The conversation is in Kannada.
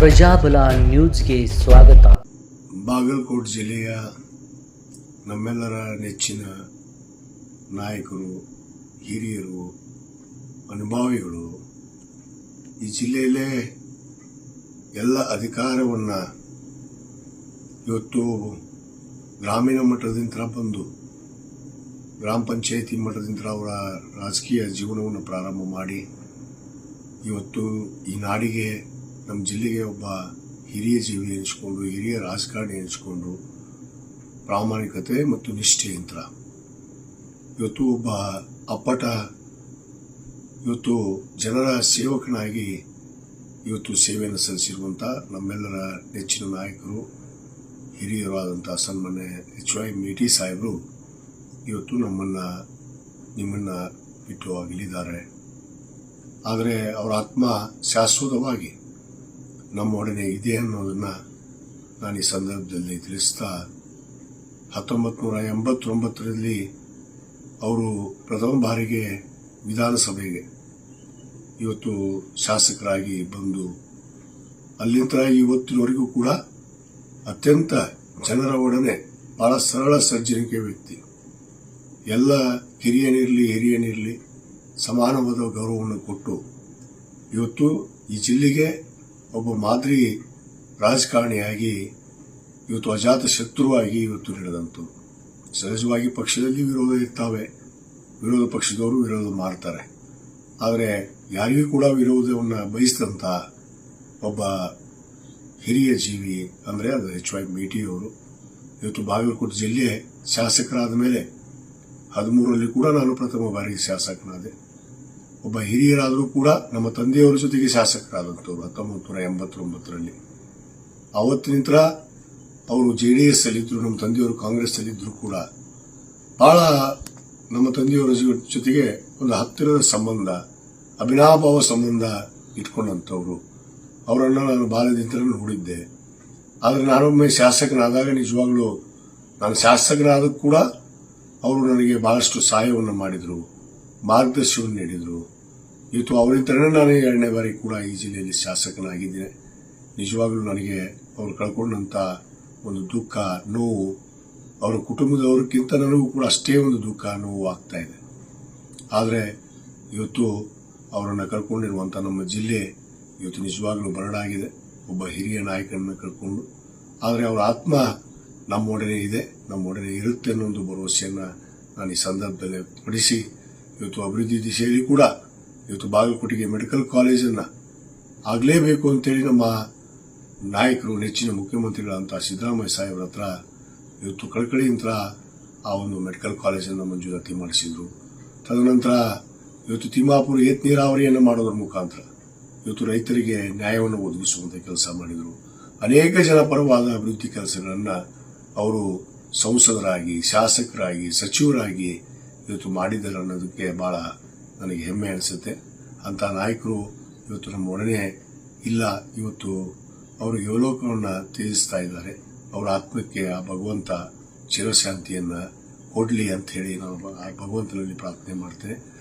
ಪ್ರಜಾಬಲ ನ್ಯೂಸ್ಗೆ ಸ್ವಾಗತ. ಬಾಗಲಕೋಟ್ ಜಿಲ್ಲೆಯ ನಮ್ಮೆಲ್ಲರ ನೆಚ್ಚಿನ ನಾಯಕರು, ಹಿರಿಯರು, ಅನುಭಾವಿಗಳು, ಈ ಜಿಲ್ಲೆಯಲ್ಲೇ ಎಲ್ಲ ಅಧಿಕಾರವನ್ನು ಇವತ್ತು ಗ್ರಾಮೀಣ ಮಟ್ಟದಿಂದ ಬಂದು, ಗ್ರಾಮ ಪಂಚಾಯಿತಿ ಮಟ್ಟದಿಂದ ಅವರ ರಾಜಕೀಯ ಜೀವನವನ್ನು ಪ್ರಾರಂಭ ಮಾಡಿ, ಇವತ್ತು ಈ ನಾಡಿಗೆ ನಮ್ಮ ಜಿಲ್ಲೆಗೆ ಒಬ್ಬ ಹಿರಿಯ ಜೀವಿ ಎನಿಸ್ಕೊಂಡು, ಹಿರಿಯ ರಾಜಕಾರಣಿ ಎನಿಸ್ಕೊಂಡು, ಪ್ರಾಮಾಣಿಕತೆ ಮತ್ತು ನಿಷ್ಠೆ ಯಂತ್ರ ಇವತ್ತು ಒಬ್ಬ ಅಪ್ಪಟ, ಇವತ್ತು ಜನರ ಸೇವಕನಾಗಿ ಇವತ್ತು ಸೇವೆಯನ್ನು ಸಲ್ಲಿಸಿರುವಂಥ ನಮ್ಮೆಲ್ಲರ ನೆಚ್ಚಿನ ನಾಯಕರು ಹಿರಿಯರಾದಂಥ ಸನ್ಮಾನ್ಯ ಎಚ್ ವೈ ಮೇಟಿ ಸಾಹೇಬರು ಇವತ್ತು ನಮ್ಮನ್ನು, ನಿಮ್ಮನ್ನು ಬಿಟ್ಟು ಅಗಲಿದ್ದಾರೆ ಆದರೆ ಅವರ ಆತ್ಮ ಶಾಶ್ವತವಾಗಿ ನಮ್ಮೊಡನೆ ಇದೆ ಅನ್ನೋದನ್ನು ನಾನು ಈ ಸಂದರ್ಭದಲ್ಲಿ ತಿಳಿಸ್ತಾ ಹತ್ತೊಂಬತ್ತು ನೂರ ಎಂಬತ್ತೊಂಬತ್ತರಲ್ಲಿ ಅವರು ಪ್ರಥಮ ಬಾರಿಗೆ ವಿಧಾನಸಭೆಗೆ ಇವತ್ತು ಶಾಸಕರಾಗಿ ಬಂದು ಅಲ್ಲಿಂದ ಇವತ್ತಿನವರೆಗೂ ಕೂಡ ಅತ್ಯಂತ ಜನರ ಒಡನೆ ಬಹಳ ಸರಳ ಸಜ್ಜನಿಕೆ ವ್ಯಕ್ತಿ. ಎಲ್ಲ ಹಿರಿಯನಿರಲಿ ಹಿರಿಯನಿರಲಿ ಸಮಾನವಾದ ಗೌರವವನ್ನು ಕೊಟ್ಟು ಇವತ್ತು ಈ ಜಿಲ್ಲೆಗೆ ಒಬ್ಬ ಮಾದರಿ ರಾಜಕಾರಣಿಯಾಗಿ, ಇವತ್ತು ಅಜಾತ ಶತ್ರುವಾಗಿ ಇವತ್ತು ನಡೆದಂತು. ಸಹಜವಾಗಿ ಪಕ್ಷದಲ್ಲಿ ವಿರೋಧ ಇರ್ತಾವೆ. ವಿರೋಧ ಪಕ್ಷದವರು ವಿರೋಧ ಮಾಡ್ತಾರೆ. ಆದರೆ ಯಾರಿಗೂ ಕೂಡ ವಿರೋಧವನ್ನು ಬಯಸಿದಂಥ ಒಬ್ಬ ಹಿರಿಯ ಜೀವಿ ಅಂದರೆ ಅದು ಎಚ್ ವೈ ಮೇಟಿಯವರು ಇವತ್ತು ಬಾಗಲಕೋಟೆ ಜಿಲ್ಲೆ ಶಾಸಕರಾದ ಮೇಲೆ ಹದಿಮೂರರಲ್ಲಿ ಕೂಡ ನಾನು ಪ್ರಥಮ ಬಾರಿಗೆ ಶಾಸಕನಾದೆ. ಒಬ್ಬ ಹಿರಿಯರಾದರೂ ಕೂಡ ನಮ್ಮ ತಂದೆಯವರ ಜೊತೆಗೆ ಶಾಸಕರಾದಂಥವ್ರು ಹತ್ತೊಂಬತ್ತು ನೂರ ಎಂಬತ್ತೊಂಬತ್ತರಲ್ಲಿ. ಅವತ್ತಿನಿಂದ ಅವರು ಜೆ ಡಿ ಎಸ್ ಅಲ್ಲಿದ್ದರು ನಮ್ಮ ತಂದೆಯವರು ಕಾಂಗ್ರೆಸ್ ಅಲ್ಲಿದ್ದರು ಕೂಡ. ಬಹಳ ನಮ್ಮ ತಂದೆಯವರ ಜೊತೆಗೆ ಒಂದು ಹತ್ತಿರದ ಸಂಬಂಧ ಅಭಿನಾಭಾವ ಸಂಬಂಧ ಇಟ್ಕೊಂಡಂಥವ್ರು. ಅವರನ್ನು ನಾನು ಬಾಲ್ಯದಿಂದ ನೋಡಿದ್ದೆ. ಆದರೆ ನಾನೊಮ್ಮೆ ಶಾಸಕನಾದಾಗ ನಿಜವಾಗ್ಲೂ ನಾನು ಶಾಸಕನಾದ ಕೂಡ ಅವರು ನನಗೆ ಬಹಳಷ್ಟು ಸಹಾಯವನ್ನು ಮಾಡಿದರು. ಮಾರ್ಗದರ್ಶನವನ್ನು ನೀಡಿದರು. ಇವತ್ತು ಅವರಿಂದಲೇ ನಾನು ಎರಡನೇ ಬಾರಿ ಕೂಡ ಈ ಜಿಲ್ಲೆಯಲ್ಲಿ ಶಾಸಕನಾಗಿದ್ದೇನೆ. ನಿಜವಾಗ್ಲೂ ನನಗೆ ಅವರು ಕಳ್ಕೊಂಡಂಥ ಒಂದು ದುಃಖ, ನೋವು, ಅವರ ಕುಟುಂಬದವರಿಗಿಂತ ನನಗೂ ಕೂಡ ಅಷ್ಟೇ ಒಂದು ದುಃಖ, ನೋವು ಆಗ್ತಾ ಇದೆ. ಆದರೆ ಇವತ್ತು ಅವರನ್ನು ಕಳ್ಕೊಂಡಿರುವಂಥ ನಮ್ಮ ಜಿಲ್ಲೆ ಇವತ್ತು ನಿಜವಾಗ್ಲೂ ಬರಡಾಗಿದೆ. ಒಬ್ಬ ಹಿರಿಯ ನಾಯಕನನ್ನು ಕಳ್ಕೊಂಡು ಆದರೆ ಅವರ ಆತ್ಮ ನಮ್ಮೊಡನೆ ಇದೆ, ನಮ್ಮೊಡನೆ ಇರುತ್ತೆ ಅನ್ನೋ ಒಂದು ಭರವಸೆಯನ್ನು ನಾನು ಈ ಸಂದರ್ಭದಲ್ಲಿ ವ್ಯಕ್ತಪಡಿಸಿ ಇವತ್ತು ಅಭಿವೃದ್ಧಿ ದಿಶೆಯಲ್ಲಿ ಕೂಡ ಇವತ್ತು ಬಾಗಲಕೋಟೆಗೆ ಮೆಡಿಕಲ್ ಕಾಲೇಜನ್ನು ಆಗಲೇಬೇಕು ಅಂತೇಳಿ ನಮ್ಮ ನಾಯಕರು, ನೆಚ್ಚಿನ ಮುಖ್ಯಮಂತ್ರಿಗಳಂತ ಸಿದ್ದರಾಮಯ್ಯ ಸಾಹೇಬ್ರ ಹತ್ರ ಇವತ್ತು ಕಳಕಳಿಯಿಂದ ಆ ಒಂದು ಮೆಡಿಕಲ್ ಕಾಲೇಜನ್ನು ಮಂಜೂರಾತಿ ಮಾಡಿಸಿದ್ರು. ತದನಂತರ ಇವತ್ತು ತಿಮ್ಮಾಪುರ ಏತ್ ನೀರಾವರಿಯನ್ನು ಮಾಡೋದ್ರ ಮುಖಾಂತರ ಇವತ್ತು ರೈತರಿಗೆ ನ್ಯಾಯವನ್ನು ಒದಗಿಸುವಂಥ ಕೆಲಸ ಮಾಡಿದರು. ಅನೇಕ ಜನಪರವಾದ ಅಭಿವೃದ್ಧಿ ಕೆಲಸಗಳನ್ನು ಅವರು ಸಂಸದರಾಗಿ, ಶಾಸಕರಾಗಿ, ಸಚಿವರಾಗಿ ಇವತ್ತು ಮಾಡಿದ್ದಾರೆ ಅನ್ನೋದಕ್ಕೆ ಬಹಳ ನನಗೆ ಹೆಮ್ಮೆ ಅನಿಸುತ್ತೆ. ಅಂತ ನಾಯಕರು ಇವತ್ತು ನಮ್ಮ ಒಡನೆ ಇಲ್ಲ, ಇವತ್ತು ಅವರು ಯೋಲೋಕವನ್ನು ತ್ಯಜಿಸ್ತಾ ಇದ್ದಾರೆ. ಅವರ ಆತ್ಮಕ್ಕೆ ಆ ಭಗವಂತ ಚಿರಶಾಂತಿಯನ್ನು ಕೊಡಲಿ ಅಂತ ಹೇಳಿ ನಾನು ಆ ಭಗವಂತನಲ್ಲಿ ಪ್ರಾರ್ಥನೆ ಮಾಡ್ತೇನೆ.